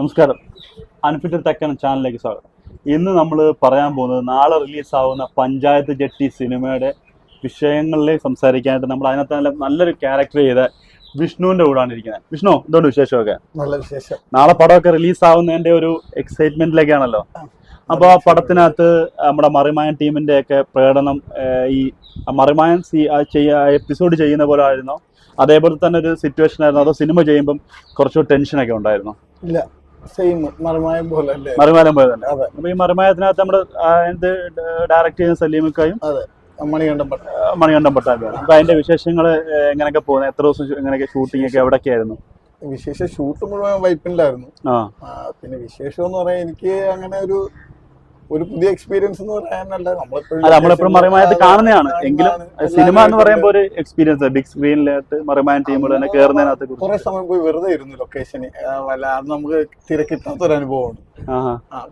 നമസ്കാരം. അൺഫിറ്റഡ് തെക്കൻ ചാനലിലേക്ക് സ്വാഗതം. ഇന്ന് നമ്മൾ പറയാൻ പോകുന്നത് നാളെ റിലീസാവുന്ന പഞ്ചായത്ത് ജെട്ടി സിനിമയുടെ വിഷയങ്ങളിൽ സംസാരിക്കാനായിട്ട് നമ്മൾ അതിനകത്ത് നല്ല നല്ലൊരു ക്യാരക്ടർ ചെയ്ത വിഷ്ണുവിന്റെ കൂടാണ് ഇരിക്കുന്നത്. വിഷ്ണു എന്തുകൊണ്ട് വിശേഷമൊക്കെ? നല്ല വിശേഷം. നാളെ പടമൊക്കെ റിലീസ് ആവുന്നതിന്റെ ഒരു എക്സൈറ്റ്മെന്റിലേക്കാണല്ലോ അപ്പോൾ ആ പടത്തിനകത്ത് നമ്മുടെ മറിമായൻ ടീമിന്റെ ഒക്കെ പ്രകടനം ഈ മറിമായൻ സി എപ്പിസോഡ് ചെയ്യുന്ന പോലെ ആയിരുന്നോ. അതേപോലെ തന്നെ ഒരു സിറ്റുവേഷൻ ആയിരുന്നു. അതോ സിനിമ ചെയ്യുമ്പം കുറച്ച് ടെൻഷനൊക്കെ ഉണ്ടായിരുന്നു? ഇല്ല. സെയിം മറിമായം പോലെ അല്ലേ മറിമാലം പോലെ തന്നെ. അതെ. അപ്പൊ ഈ മറിമായത്തിനകത്ത് നമ്മുടെ എന്ത് ഡയറക്റ്റ് ചെയ്യുന്ന സലീമിക്കായും അതെ. മണികണ്ഠം മണികണ്ഠൻ അപ്പൊ അതിന്റെ വിശേഷങ്ങൾ എങ്ങനെയൊക്കെ പോകുന്നത് എത്ര ദിവസം എങ്ങനെയൊക്കെ ഷൂട്ടിംഗ് ഒക്കെ എവിടെയൊക്കെ ആയിരുന്നു വിശേഷ ഷൂട്ട് മുഴുവൻ വൈപ്പിലായിരുന്നു പിന്നെ വിശേഷം എന്ന് പറയാൻ എനിക്ക് അങ്ങനെ ഒരു ഒരു പുതിയ എക്സ്പീരിയൻസ് എന്ന് പറയാനല്ല നമ്മളിപ്പോഴും നമ്മളെപ്പോഴും കാണുന്നതാണ്. എങ്കിലും സിനിമ എന്ന് പറയുമ്പോൾ ഒരു എക്സ്പീരിയൻസ് ബിഗ് സ്ക്രീനിലായിട്ട് മറിമാൻ ടീമുകൾ തന്നെ കയറുന്നതിനകത്ത് കുറെ സമയം പോയി വെറുതെ ഇരുന്നു ലൊക്കേഷന് വല്ല അത് നമുക്ക് തിരക്കിട്ടാത്ത കിട്ടാത്ത ഒരു അനുഭവമാണ്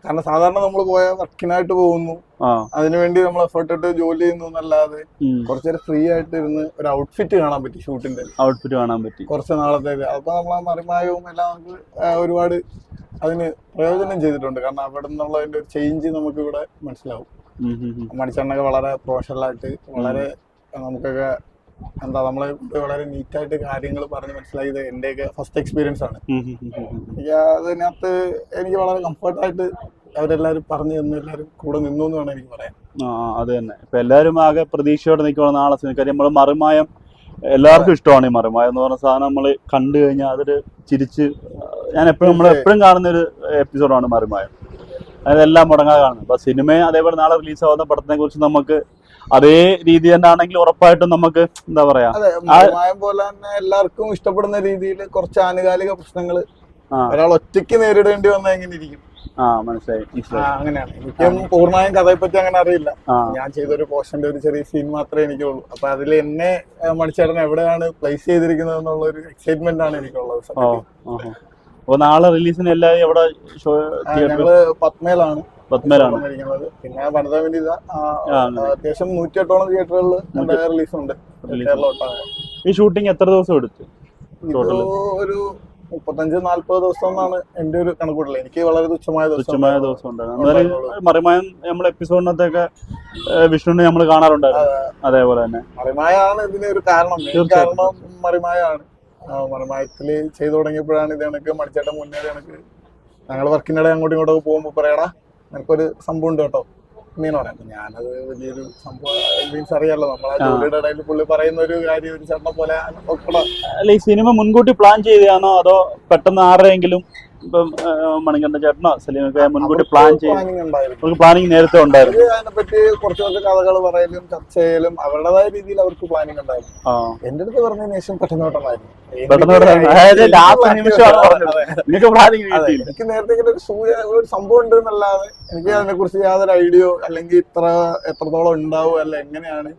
കാരണം സാധാരണ നമ്മൾ പോയ വർക്കിനായിട്ട് പോകുന്നു. അതിനുവേണ്ടി നമ്മൾ എഫേർട്ട് ഇട്ട് ജോലി ചെയ്യുന്നു എന്നല്ലാതെ കുറച്ചേരം ഫ്രീ ആയിട്ട് ഇരുന്ന് ഒരു ഔട്ട്ഫിറ്റ് കാണാൻ പറ്റി ഷൂട്ടിന്റെ. ഔട്ട്ഫിറ്റ് കാണാൻ പറ്റി. കുറച്ച് നാളത്തേക്ക്. അപ്പൊ നമ്മൾ ആ മറിമായവും എല്ലാം നമുക്ക് ഒരുപാട് അതിന് പ്രയോജനം ചെയ്തിട്ടുണ്ട്. കാരണം അവിടെ നിന്നുള്ളതിന്റെ ഒരു ചേഞ്ച് നമുക്ക് ഇവിടെ മനസ്സിലാവും. മണിച്ചണ്ണൊക്കെ വളരെ പ്രൊഫഷണൽ ആയിട്ട് വളരെ നമുക്കൊക്കെ എന്താ നമ്മളെ വളരെ നീറ്റായിട്ട് കാര്യങ്ങൾ പറഞ്ഞ് മനസ്സിലാക്കിയത് എന്റെയൊക്കെ ഫസ്റ്റ് എക്സ്പീരിയൻസ് ആണ്. എനിക്ക് അതിനകത്ത് എനിക്ക് വളരെ കംഫർട്ടായിട്ട് അവരെല്ലാരും പറഞ്ഞു തന്നു. എല്ലാരും കൂടെ നിന്നു എന്ന് വേണം എനിക്ക് പറയാൻ. ആ അത് തന്നെ. ഇപ്പൊ എല്ലാരും ആകെ പ്രതീക്ഷയോടെ നിൽക്കണം നാളെ കാര്യം നമ്മൾ മറുമായം എല്ലാവർക്കും ഇഷ്ടമാണ് ഈ മറുമായം എന്ന് പറഞ്ഞ സാധനം നമ്മൾ കണ്ടു കഴിഞ്ഞാൽ അതൊരു ചിരിച്ച് ഞാൻ എപ്പോഴും നമ്മൾ എപ്പോഴും കാണുന്ന ഒരു എപ്പിസോഡാണ് മറിമായം. അതായത് എല്ലാം മുടങ്ങാതെ കാണുന്നത് അപ്പൊ സിനിമ അതേപോലെ നാളെ റിലീസ് ആവുന്ന പടത്തിനെ കുറിച്ച് നമുക്ക് അതേ രീതി തന്നെ ആണെങ്കിൽ ഉറപ്പായിട്ടും നമുക്ക് എന്താ പറയാ? പോലെ തന്നെ എല്ലാവർക്കും ഇഷ്ടപ്പെടുന്ന രീതിയിൽ കുറച്ച് ആനുകാലിക പ്രശ്നങ്ങൾ ഒരാൾ ഒറ്റയ്ക്ക് നേരിടേണ്ടി വന്നാൽ എങ്ങനെ ഇരിക്കും? ആ മനസ്സിലായി. അങ്ങനെയാണ്. എനിക്കും പൂർണമായും കഥയെ പറ്റി അങ്ങനെ അറിയില്ല. ഞാൻ ചെയ്തൊരു പോർഷന്റെ ഒരു ചെറിയ സീൻ മാത്രമേ എനിക്കുള്ളൂ. അപ്പൊ അതിൽ എന്നെ മണിച്ചേട്ടൻ എവിടെയാണ് പ്ലേസ് ചെയ്തിരിക്കുന്നത് എന്നുള്ള ഒരു എക്സൈറ്റ്മെന്റ് ആണ് എനിക്കുള്ളത് അപ്പൊ നാളെ റിലീസിന് എല്ലാവരും എവിടെ ഷോ പത്മേലാണ്. ഞങ്ങൾ പത്മയിലാണ് പത്മയിലാണ് പിന്നെ വനിതാ വനിത. അത്യാവശ്യം നൂറ്റിയെട്ടോളം തിയേറ്ററുകളിൽ റിലീസ്. ഉണ്ട്. ഈ ഷൂട്ടിംഗ് എത്ര ദിവസം എടുത്തു? ഒരു മുപ്പത്തഞ്ച് നാല്പത് ദിവസം എന്നാണ് എന്റെ ഒരു കണക്കൂട്ടൽ എനിക്ക് വളരെ തുച്ഛമായ തുച്ഛമായ ദിവസം ഉണ്ടായിരുന്നു. മറിമായം നമ്മൾ എപ്പിസോഡിനകത്തൊക്കെ വിഷ്ണുവിനെ നമ്മൾ കാണാറുണ്ടായിരുന്നു. അതേപോലെ തന്നെ. മറിമായാണ് ഇതിന് ഒരു കാരണം. കാരണം മറിമായാണ്. ആ, മറിമായത്തിൽ ചെയ്തു തുടങ്ങിയപ്പോഴാണ് ഇത് കണക്ക് മണിച്ചേട്ടൻ മുന്നേ കണക്ക് ഞങ്ങൾ വർക്കിനിടെ അങ്ങോട്ടും ഇങ്ങോട്ടൊക്കെ പോകുമ്പോൾ പറയടാ നിനക്കൊരു സംഭവം ഉണ്ട് കേട്ടോ മീൻ പറയാം ഞാനത് വലിയൊരു സംഭവം മീൻസ് അറിയാലോ നമ്മളെ. ജോലിയുടെ ഇടയിൽ പുള്ളി പറയുന്ന ഒരു കാര്യം ഒരു ചേട്ടനെ പോലെ. അല്ല ഈ സിനിമ മുൻകൂട്ടി പ്ലാൻ ചെയ്തതാണോ അതോ പെട്ടെന്ന് ആരുടെയെങ്കിലും ഇപ്പം മണികണ്ഠ ചേട്ടനോ സലീമൊക്കെ മുൻകൂട്ടി പ്ലാൻ ചെയ്ത് പ്ലാനിങ് നേരത്തെ ഉണ്ടായിരുന്നു. അതിനെപ്പറ്റി കുറച്ച് കുറച്ച് കഥകൾ പറയലും ചർച്ച ചെയ്യലും അവരുടേതായ രീതിയിൽ അവർക്ക് പ്ലാനിങ് ഉണ്ടായിരുന്നു. എന്റെ അടുത്ത് പറഞ്ഞതിന് ശേഷം എനിക്ക് നേരത്തെ ഇങ്ങനെ ഒരു ഒരു സംഭവം ഉണ്ട് എന്നല്ലാതെ എനിക്ക് അതിനെ കുറിച്ച് യാതൊരു ഐഡിയോ അല്ലെങ്കിൽ ഇത്ര എത്രത്തോളം ഉണ്ടാവും അല്ല എങ്ങനെയാണ്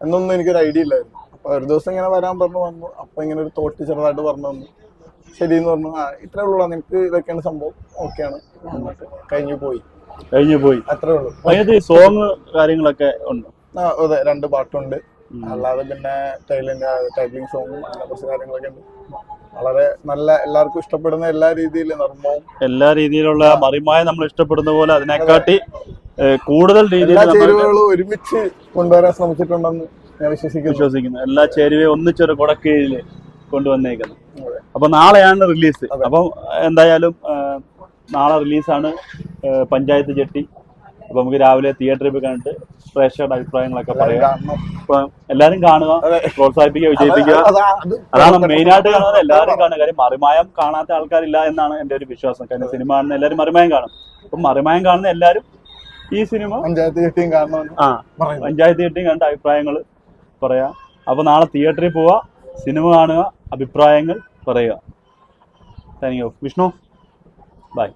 എന്നൊന്നും എനിക്കൊരു ഐഡിയ ഇല്ലായിരുന്നു. അപ്പൊ ഒരു ദിവസം ഇങ്ങനെ വരാൻ പറഞ്ഞു വന്നു. അപ്പൊ ഇങ്ങനെ ഒരു തോട്ടി ചെറുതായിട്ട് പറഞ്ഞു വന്നു. ശരി എന്ന് പറഞ്ഞു ആ ഇത്രേ ഉള്ളൂ നിനക്ക് ഇതൊക്കെയാണ് സംഭവം. ഓക്കെയാണ്. കഴിഞ്ഞു പോയി. കഴിഞ്ഞു പോയി. അത്രേ ഉള്ളൂ. അതിനകത്ത് സോങ് കാര്യങ്ങളൊക്കെ ഉണ്ട്? ആ, അതെ രണ്ട് പാട്ടുണ്ട്. അല്ലാതെ പിന്നെ ടൈലിന്റെ ടൈപ്പിംഗ് സോങ്ങും അങ്ങനെ കുറച്ച് കാര്യങ്ങളൊക്കെ ഉണ്ട്. വളരെ നല്ല എല്ലാവർക്കും ഇഷ്ടപ്പെടുന്ന എല്ലാ രീതിയിലും നർമ്മവും. എല്ലാ രീതിയിലുള്ള മറിമായ നമ്മൾ ഇഷ്ടപ്പെടുന്ന പോലെ അതിനെക്കാട്ടി കൂടുതൽ രീതിയിൽ ഒരുമിച്ച് കൊണ്ടുവരാൻ ശ്രമിച്ചിട്ടുണ്ടെന്ന് ഞാൻ വിശ്വസിക്കുന്നു. വിശ്വസിക്കുന്നു. എല്ലാ ചേരുവയും ഒന്നിച്ചൊരു കുടക്കീഴിൽ കൊണ്ടുവന്നേക്കുന്നു. അപ്പൊ നാളെയാണ് റിലീസ്. അപ്പൊ എന്തായാലും നാളെ റിലീസാണ് പഞ്ചായത്ത് ജെട്ടി. അപ്പൊ നമുക്ക് രാവിലെ തിയേറ്ററിൽ പോയി കണ്ടിട്ട് പ്രേക്ഷകരുടെ അഭിപ്രായങ്ങളൊക്കെ പറയാം. അപ്പൊ എല്ലാരും കാണുക. പ്രോത്സാഹിപ്പിക്കുക വിജയിപ്പിക്കുക. അത് അത് അതാണ് മെയിൻ ആയിട്ട് കാണുന്നത്. എല്ലാവരും കാണുക. കാര്യം മറിമായം കാണാത്ത ആൾക്കാരില്ല എന്നാണ് എന്റെ ഒരു വിശ്വാസം. കാരണം സിനിമ കാണുന്ന എല്ലാവരും മറിമായം കാണും. അപ്പൊ മറിമായം കാണുന്ന എല്ലാരും ഈ സിനിമ പഞ്ചായത്ത് കെട്ടിയും ആ പഞ്ചായത്ത് കെട്ടിയും കണ്ട അഭിപ്രായങ്ങൾ പറയാം. അപ്പൊ നാളെ തിയേറ്ററിൽ പോവാ. സിനിമ കാണുക. അഭിപ്രായങ്ങൾ പറയുക. Thank you Vishnu by